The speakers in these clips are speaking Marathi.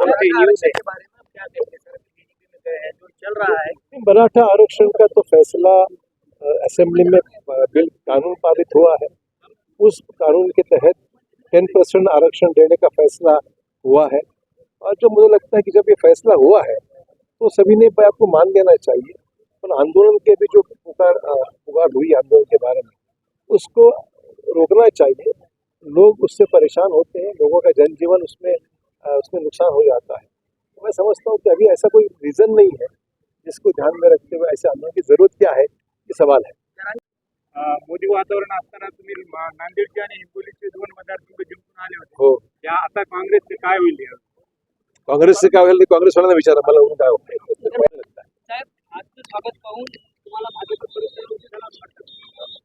न्यूज़ है। मराठा आरक्षण का तो फैसला असेंबली में बिल कानून पारित हुआ है। उस कानून के तहत टेन परसेंट आरक्षण देने का फैसला हुआ है। और जो मुझे लगता है कि जब ये फैसला हुआ है तो सभी ने बात को मान लेना चाहिए। पर आंदोलन के भी जो पुकार पुकार हुई आंदोलन के बारे में उसको रोकना चाहिए। लोग उससे परेशान होते हैं लोगों का जनजीवन उसमें उसमें नुकसान हो जाता है। तो मैं समझता हूँ कि अभी ऐसा कोई रीज़न नहीं है जिसको ध्यान में रखते हुए ऐसे आंदोलन की ज़रूरत क्या है ये सवाल है। मोदी वातावरण असताना तुम्ही नांदेडचे आणि हिंगोलीचे दोन मतदारसंघ जिंकून आले होते हो. त्या आता काँग्रेसचे काय होईल काँग्रेसचे काय होईल काँग्रेसवाल्यांना विचारा मला होऊन काय?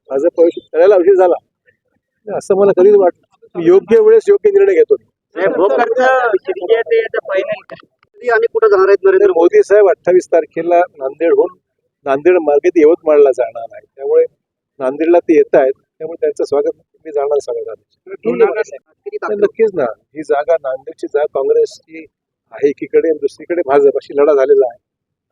माझं करायला उशीर झाला. असं मला कधीच वाटतं मी योग्य वेळेस योग्य निर्णय घेतो आणि कुठं जाणार आहेत तर मोदी? साहेब अठ्ठावीस तारखेला नांदेडहून नांदेड मार्गे ते यवतमाळला जाणार आहे त्यामुळे नांदेडला ते येत आहेत. त्यामुळे त्यांचं स्वागत मी जाणार नाही, नक्कीच ना. ही जागा नांदेडची जागा काँग्रेसची आहे एकीकडे आणि दुसरीकडे भाजप अशी लढा झालेला आहे.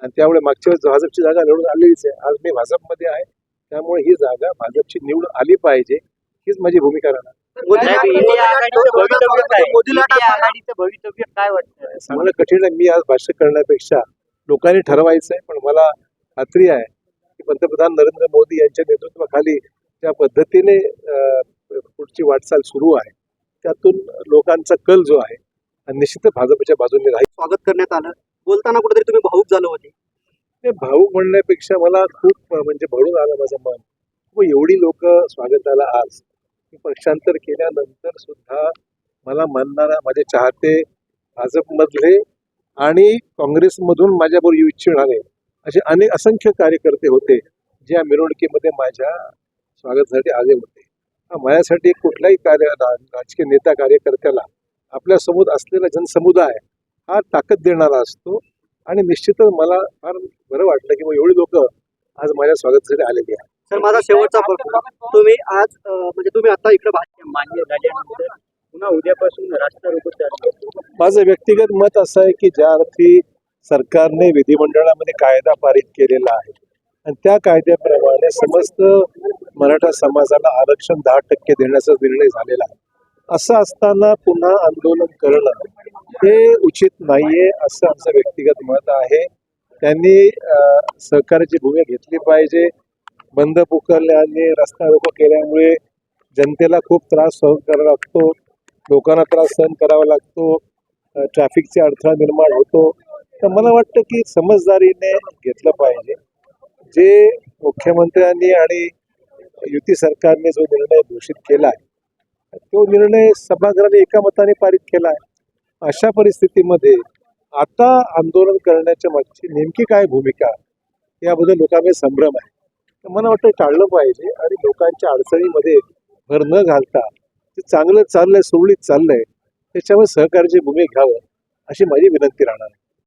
आणि त्यामुळे मागच्या वेळेस भाजपची जागा निवडून आलेलीच आहे. आज मी भाजपमध्ये आहे. त्यामुळे ही जागा भाजपची निवड आली पाहिजे. हीच माझी भूमिका राहणार. भवितव्य काय वाटतं? सांगणं कठीण आहे. मी आज भाष्य करण्यापेक्षा लोकांनी ठरवायचं आहे पण मला खात्री आहे की पंतप्रधान नरेंद्र मोदी यांच्या नेतृत्वाखाली ज्या पद्धतीने पुढची वाटचाल सुरू आहे त्यातून लोकांचा कल जो आहे निश्चित भाजपच्या बाजूने राहील. स्वागत करण्यात आलं. बोलताना कुठेतरी तुम्ही भाऊक झालो होते. ते भाऊ म्हणण्यापेक्षा मला खूप म्हणजे भरून आलं माझं मन. व एवढी लोक स्वागताला आज मी पक्षांतर केल्यानंतर सुद्धा मला मानणारा माझे चाहते भाजपमधले आणि काँग्रेसमधून माझ्याबरोबर येऊ इच्छिणारे असे अनेक असंख्य कार्यकर्ते होते जे या मिरवणुकीमध्ये माझ्या स्वागतासाठी आले होते. हा माझ्यासाठी कुठलाही कार्य राजकीय नेता कार्यकर्त्याला आपल्यासमोर असलेला जनसमुदाय हा ताकद देणारा असतो आणि निश्चितच मला फार बरं वाटलं की मग एवढी लोक आज माझ्या स्वागतासाठी आलेली आहेत. सर माझा शेवटचा प्रश्न तुम्ही आज म्हणजे तुम्ही आता इकडे भाजप मान्य झाल्यानंतर पुन्हा उद्यापासून रास्ता रोको माझं व्यक्तिगत मत असं आहे की ज्या अर्थी सरकारने विधिमंडळामध्ये कायदा पारित केलेला आहे आणि त्या कायद्याप्रमाणे समस्त मराठा समाजाला आरक्षण दहा टक्के देण्याचा निर्णय झालेला आहे. असं असताना पुन्हा आंदोलन करणं हे उचित नाहीये असं आमचं व्यक्तिगत मत आहे. त्यांनी सहकार्याची भूमिका घेतली पाहिजे. बंद पुकारल्याने रस्ता रोको केल्यामुळे जनतेला खूप त्रास सहन करावा लागतो. लोकांना त्रास सहन करावा लागतो. ट्रॅफिकचे अडथळा निर्माण होतो. तर मला वाटतं की समजदारीने घेतलं पाहिजे. जे मुख्यमंत्र्यांनी आणि युती सरकारने जो निर्णय घोषित केला आहे तो निर्णय सभागृहाने एकामताने पारित केला आहे. अशा परिस्थितीमध्ये आता आंदोलन करण्याच्या मागची नेमकी काय भूमिका याबद्दल लोकांमध्ये संभ्रम आहे. मला वाटतं टाळलं पाहिजे आणि लोकांच्या अडचणीमध्ये भर न घालता ते चांगलं चाललंय सुरळीत चाललंय त्याच्यावर सहकार्याची भूमिका घ्यावं अशी माझी विनंती राहणार आहे.